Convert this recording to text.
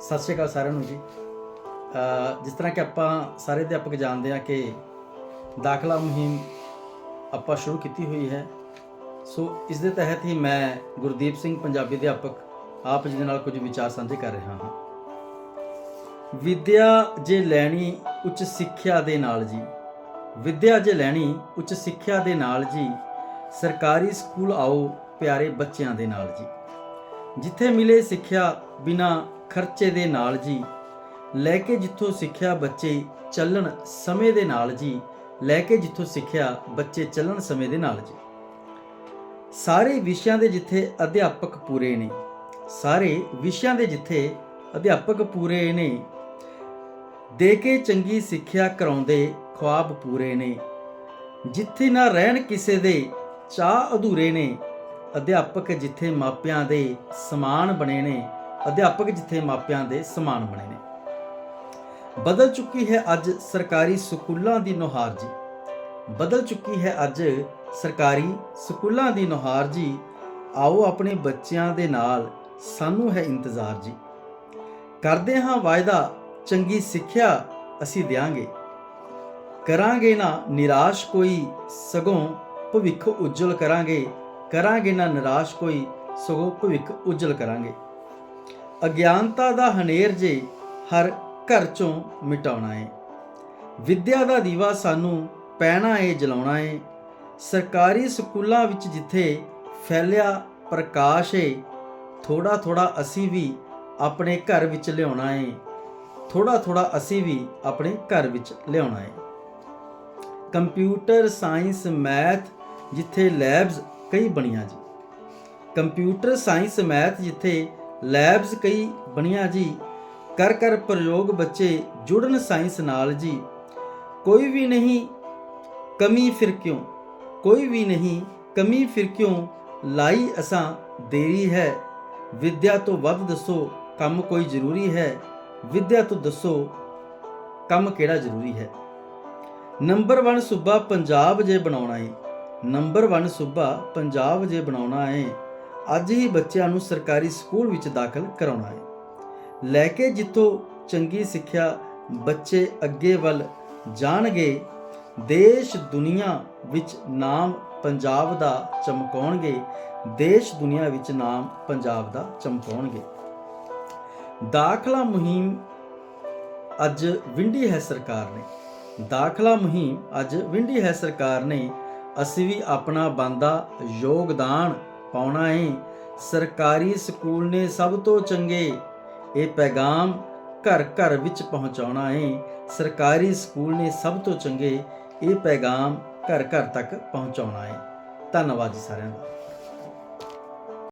ਸਤਿ ਸ਼੍ਰੀ ਅਕਾਲ ਸਾਰਿਆਂ ਨੂੰ ਜੀ। ਜਿਸ ਤਰ੍ਹਾਂ ਕਿ ਆਪਾਂ ਸਾਰੇ ਅਧਿਆਪਕ ਜਾਣਦੇ ਆ ਕਿ ਦਾਖਲਾ ਮੁਹਿੰਮ ਆਪਾਂ ਸ਼ੁਰੂ ਕੀਤੀ ਹੋਈ ਹੈ। ਸੋ ਇਸ ਦੇ ਤਹਿਤ ਹੀ ਮੈਂ ਗੁਰਦੀਪ ਸਿੰਘ, ਪੰਜਾਬੀ ਅਧਿਆਪਕ, ਆਪ ਜੀ ਦੇ ਨਾਲ ਕੁਝ ਵਿਚਾਰ ਸਾਂਝੇ ਕਰ ਰਿਹਾ ਹਾਂ। ਵਿਦਿਆ ਜੇ ਲੈਣੀ ਉੱਚ ਸਿੱਖਿਆ ਦੇ ਨਾਲ ਜੀ। ਵਿਦਿਆ ਜੇ ਲੈਣੀ ਉੱਚ ਸਿੱਖਿਆ ਦੇ ਨਾਲ ਜੀ, ਸਰਕਾਰੀ ਸਕੂਲ ਆਓ ਪਿਆਰੇ ਬੱਚਿਆਂ ਦੇ ਨਾਲ ਜੀ। ਜਿੱਥੇ ਮਿਲੇ ਸਿੱਖਿਆ ਬਿਨਾ ਖਰਚੇ ਦੇ ਨਾਲ ਜੀ। ਲੈ ਕੇ ਜਿੱਥੋਂ ਸਿੱਖਿਆ ਬੱਚੇ ਚੱਲਣ ਸਮੇਂ ਦੇ ਨਾਲ ਜੀ। ਲੈ ਕੇ ਜਿੱਥੋਂ ਸਿੱਖਿਆ ਬੱਚੇ ਚੱਲਣ ਸਮੇਂ ਦੇ ਨਾਲ ਜੀ। ਸਾਰੇ ਵਿਸ਼ਿਆਂ ਦੇ ਜਿੱਥੇ ਅਧਿਆਪਕ ਪੂਰੇ ਨੇ, ਸਾਰੇ ਵਿਸ਼ਿਆਂ ਦੇ ਜਿੱਥੇ ਅਧਿਆਪਕ ਪੂਰੇ ਨੇ, ਦੇ ਕੇ ਚੰਗੀ ਸਿੱਖਿਆ ਕਰਾਉਂਦੇ ਖੁਆਬ ਪੂਰੇ ਨੇ। ਜਿੱਥੇ ਨਾ ਰਹਿਣ ਕਿਸੇ ਦੇ ਚਾਹ ਅਧੂਰੇ ਨੇ, ਅਧਿਆਪਕ ਜਿੱਥੇ ਮਾਪਿਆਂ ਦੇ ਸਮਾਨ ਬਣੇ ਨੇ ਅਧਿਆਪਕ ਜਿੱਥੇ ਮਾਪਿਆਂ ਦੇ ਸਮਾਨ ਬਣੇ ਨੇ। ਬਦਲ ਚੁੱਕੀ ਹੈ ਅੱਜ ਸਰਕਾਰੀ ਸਕੂਲਾਂ ਦੀ ਨੁਹਾਰ ਜੀ। ਬਦਲ ਚੁੱਕੀ ਹੈ ਅੱਜ ਸਰਕਾਰੀ ਸਕੂਲਾਂ ਦੀ ਨੁਹਾਰ ਜੀ। ਆਓ ਆਪਣੇ ਬੱਚਿਆਂ ਦੇ ਨਾਲ ਸਾਨੂੰ ਹੈ ਇੰਤਜ਼ਾਰ ਜੀ। ਕਰਦੇ ਹਾਂ ਵਾਅਦਾ, ਚੰਗੀ ਸਿੱਖਿਆ ਅਸੀਂ ਦਿਆਂਗੇ। ਕਰਾਂਗੇ ਨਾ ਨਿਰਾਸ਼ ਕੋਈ, ਸਗੋਂ ਭਵਿੱਖ ਉਜਵਲ ਕਰਾਂਗੇ। ਕਰਾਂਗੇ ਨਾ ਨਿਰਾਸ਼ ਕੋਈ, ਸਗੋਂ ਭਵਿੱਖ ਉਜਵਲ ਕਰਾਂਗੇ। ਅਗਿਆਨਤਾ ਦਾ ਹਨੇਰ ਜੇ ਹਰ ਘਰ ਚੋਂ ਮਿਟਾਉਣਾ ਏ। ਵਿਦਿਆ ਦਾ ਦੀਵਾ ਸਾਨੂੰ ਪੈਣਾ ਏ, ਜਲਾਉਣਾ ਏ। ਸਰਕਾਰੀ ਸਕੂਲਾਂ ਵਿੱਚ ਜਿੱਥੇ ਫੈਲਿਆ ਪ੍ਰਕਾਸ਼ ਏ ਥੋੜਾ ਥੋੜਾ ਅਸੀਂ ਵੀ ਆਪਣੇ ਘਰ ਵਿੱਚ ਲਿਆਉਣਾ ਏ। ਥੋੜਾ ਥੋੜਾ ਅਸੀਂ ਵੀ ਆਪਣੇ ਘਰ ਵਿੱਚ ਲਿਆਉਣਾ ਏ। ਕੰਪਿਊਟਰ, ਸਾਇੰਸ, ਮੈਥ ਜਿੱਥੇ ਲੈਬਸ ਕਈ ਬਣੀਆਂ ਜੀ। ਕੰਪਿਊਟਰ, ਸਾਇੰਸ, ਮੈਥ ਜਿੱਥੇ ਲੈਬਸ ਕਈ ਬਣੀਆਂ ਜੀ। ਕਰ ਕਰ ਪ੍ਰਯੋਗ ਬੱਚੇ ਜੁੜਨ ਸਾਇੰਸ ਨਾਲ ਜੀ। ਕੋਈ ਵੀ ਨਹੀਂ, ਕਮੀ ਫਿਰ ਕਿਉਂ? ਕੋਈ ਵੀ ਨਹੀਂ, ਕਮੀ ਫਿਰ ਕਿਉਂ? ਲਾਈ ਅਸਾਂ ਦੇਰੀ ਹੈ। ਵਿਦਿਆ ਤੋਂ ਵੱਧ ਦੱਸੋ, ਕੰਮ ਕੋਈ ਜ਼ਰੂਰੀ ਹੈ? ਵਿਦਿਆ ਤੋਂ ਦੱਸੋ, ਕੰਮ ਕਿਹੜਾ ਜ਼ਰੂਰੀ ਹੈ? ਨੰਬਰ 1 ਸੂਬਾ ਪੰਜਾਬ ਜੇ ਬਣਾਉਣਾ ਏ। ਨੰਬਰ 1 ਸੂਬਾ ਪੰਜਾਬ ਜੇ ਬਣਾਉਣਾ ਏ। ਅੱਜ ਹੀ ਬੱਚਿਆਂ ਨੂੰ ਸਰਕਾਰੀ ਸਕੂਲ ਵਿੱਚ ਦਾਖਲ ਕਰਾਉਣਾ ਹੈ। ਲੈ ਕੇ ਜਿੱਥੋਂ ਚੰਗੀ ਸਿੱਖਿਆ ਬੱਚੇ ਅੱਗੇ ਵੱਲ ਜਾਣਗੇ, ਦੇਸ਼ ਦੁਨੀਆ ਵਿੱਚ ਨਾਮ ਪੰਜਾਬ ਦਾ ਚਮਕਾਉਣਗੇ, ਦੇਸ਼ ਦੁਨੀਆ ਵਿੱਚ ਨਾਮ ਪੰਜਾਬ ਦਾ ਚਮਕਾਉਣਗੇ। ਦਾਖਲਾ ਮੁਹਿੰਮ ਅੱਜ ਵਿੰਡੀ ਹੈ ਸਰਕਾਰ ਨੇ। ਦਾਖਲਾ ਮੁਹਿੰਮ ਅੱਜ ਵਿੰਡੀ ਹੈ ਸਰਕਾਰ ਨੇ। ਅਸੀਂ ਵੀ ਆਪਣਾ ਬੰਦਾ ਯੋਗਦਾਨ ਪਾਉਣਾ ਹੈ ਸਰਕਾਰੀ ਸਕੂਲ ਨੇ ਸਭ ਤੋਂ ਚੰਗੇ। ਇਹ ਪੈਗਾਮ ਘਰ ਘਰ ਵਿੱਚ ਪਹੁੰਚਾਉਣਾ ਹੈ ਸਰਕਾਰੀ ਸਕੂਲ ਨੇ ਸਭ ਤੋਂ ਚੰਗੇ। ਇਹ ਪੈਗਾਮ ਘਰ ਘਰ ਤੱਕ ਪਹੁੰਚਾਉਣਾ ਹੈ ਧੰਨਵਾਦ ਜੀ ਸਾਰਿਆਂ ਦਾ।